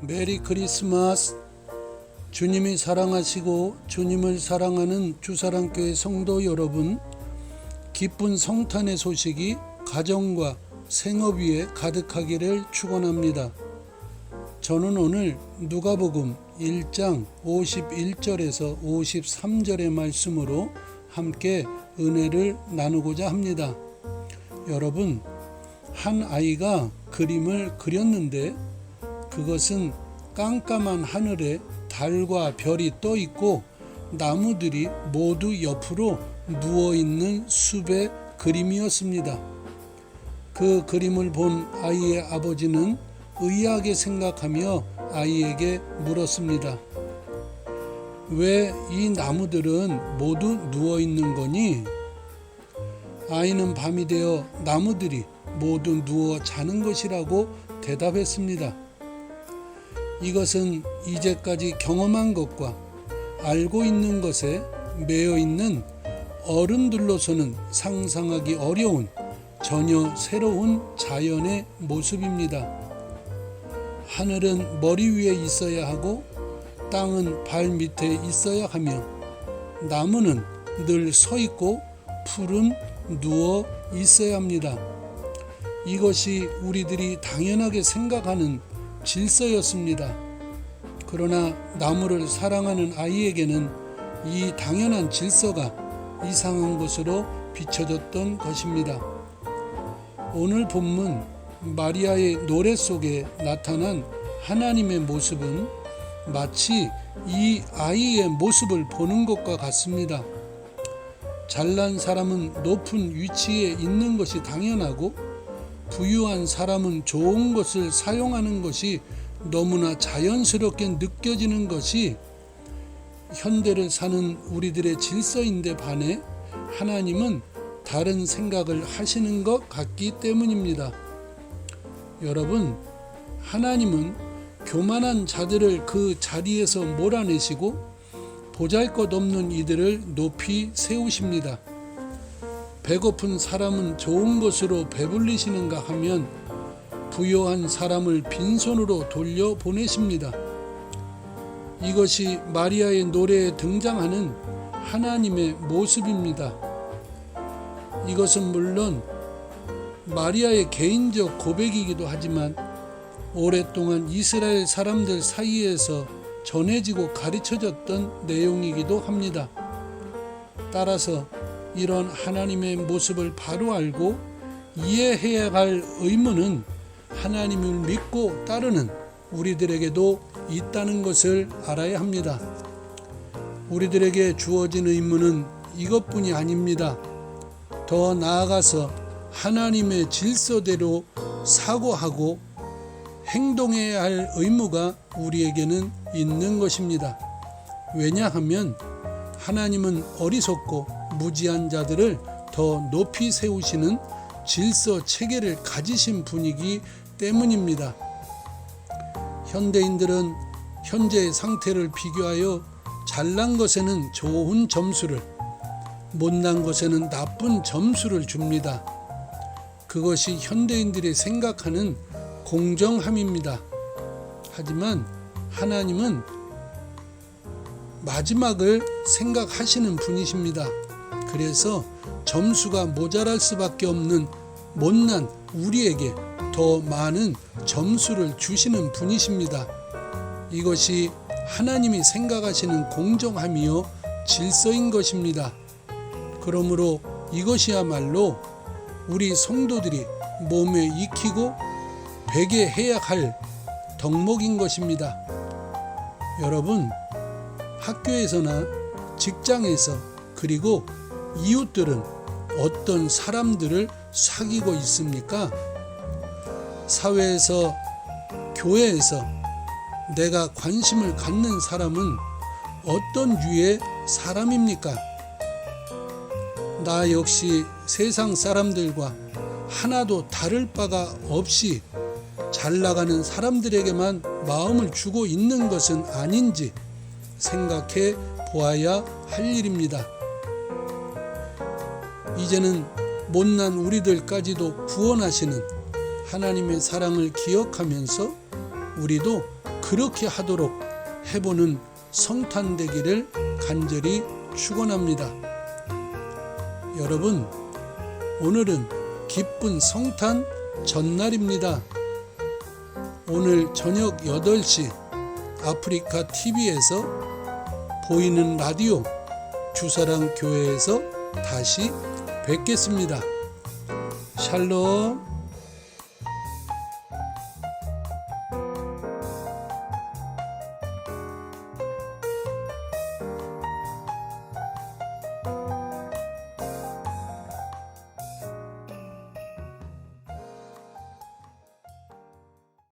메리 크리스마스 주님이 사랑하시고 주님을 사랑하는 주사랑교회 성도 여러분 기쁜 성탄의 소식이 가정과 생업 위에 가득하기를 축원합니다. 저는 오늘 누가복음 1장 51절에서 53절의 말씀으로 함께 은혜를 나누고자 합니다. 여러분 한 아이가 그림을 그렸는데 그것은 깜깜한 하늘에 달과 별이 떠 있고 나무들이 모두 옆으로 누워 있는 숲의 그림이었습니다. 그 그림을 본 아이의 아버지는 의아하게 생각하며 아이에게 물었습니다. 왜 이 나무들은 모두 누워 있는 거니? 아이는 밤이 되어 나무들이 모두 누워 자는 것이라고 대답했습니다. 이것은 이제까지 경험한 것과 알고 있는 것에 매여 있는 어른들로서는 상상하기 어려운 전혀 새로운 자연의 모습입니다. 하늘은 머리 위에 있어야 하고 땅은 발 밑에 있어야 하며 나무는 늘 서 있고 풀은 누워 있어야 합니다. 이것이 우리들이 당연하게 생각하는 질서였습니다. 그러나 나무를 사랑하는 아이에게는 이 당연한 질서가 이상한 것으로 비춰졌던 것입니다. 오늘 본문 마리아의 노래 속에 나타난 하나님의 모습은 마치 이 아이의 모습을 보는 것과 같습니다. 잘난 사람은 높은 위치에 있는 것이 당연하고 부유한 사람은 좋은 것을 사용하는 것이 너무나 자연스럽게 느껴지는 것이 현대를 사는 우리들의 질서인데 반해 하나님은 다른 생각을 하시는 것 같기 때문입니다. 여러분, 하나님은 교만한 자들을 그 자리에서 몰아내시고 보잘 것 없는 이들을 높이 세우십니다. 배고픈 사람은 좋은 것으로 배불리시는가 하면 부요한 사람을 빈손으로 돌려 보내십니다. 이것이 마리아의 노래에 등장하는 하나님의 모습입니다. 이것은 물론 마리아의 개인적 고백이기도 하지만 오랫동안 이스라엘 사람들 사이에서 전해지고 가르쳐졌던 내용이기도 합니다. 따라서 이런 하나님의 모습을 바로 알고 이해해야 할 의무는 하나님을 믿고 따르는 우리들에게도 있다는 것을 알아야 합니다. 우리들에게 주어진 의무는 이것뿐이 아닙니다. 더 나아가서 하나님의 질서대로 사고하고 행동해야 할 의무가 우리에게는 있는 것입니다. 왜냐하면 하나님은 어리석고 무지한 자들을 더 높이 세우시는 질서 체계를 가지신 분이기 때문입니다. 현대인들은 현재의 상태를 비교하여 잘난 것에는 좋은 점수를, 못난 것에는 나쁜 점수를 줍니다. 그것이 현대인들이 생각하는 공정함입니다. 하지만 하나님은 마지막을 생각하시는 분이십니다. 그래서 점수가 모자랄 수밖에 없는 못난 우리에게 더 많은 점수를 주시는 분이십니다. 이것이 하나님이 생각하시는 공정함이요 질서인 것입니다. 그러므로 이것이야말로 우리 성도들이 몸에 익히고 베게 해야 할 덕목인 것입니다. 여러분, 학교에서나 직장에서 그리고 이웃들은 어떤 사람들을 사귀고 있습니까? 사회에서, 교회에서 내가 관심을 갖는 사람은 어떤 유의 사람입니까? 나 역시 세상 사람들과 하나도 다를 바가 없이 잘 나가는 사람들에게만 마음을 주고 있는 것은 아닌지 생각해 보아야 할 일입니다. 이제는 못난 우리들까지도 구원하시는 하나님의 사랑을 기억하면서 우리도 그렇게 하도록 해보는 성탄 되기를 간절히 축원합니다. 여러분, 오늘은 기쁜 성탄 전날입니다. 오늘 저녁 8시 아프리카 TV에서 보이는 라디오 주사랑 교회에서 다시 뵙겠습니다. 샬롬.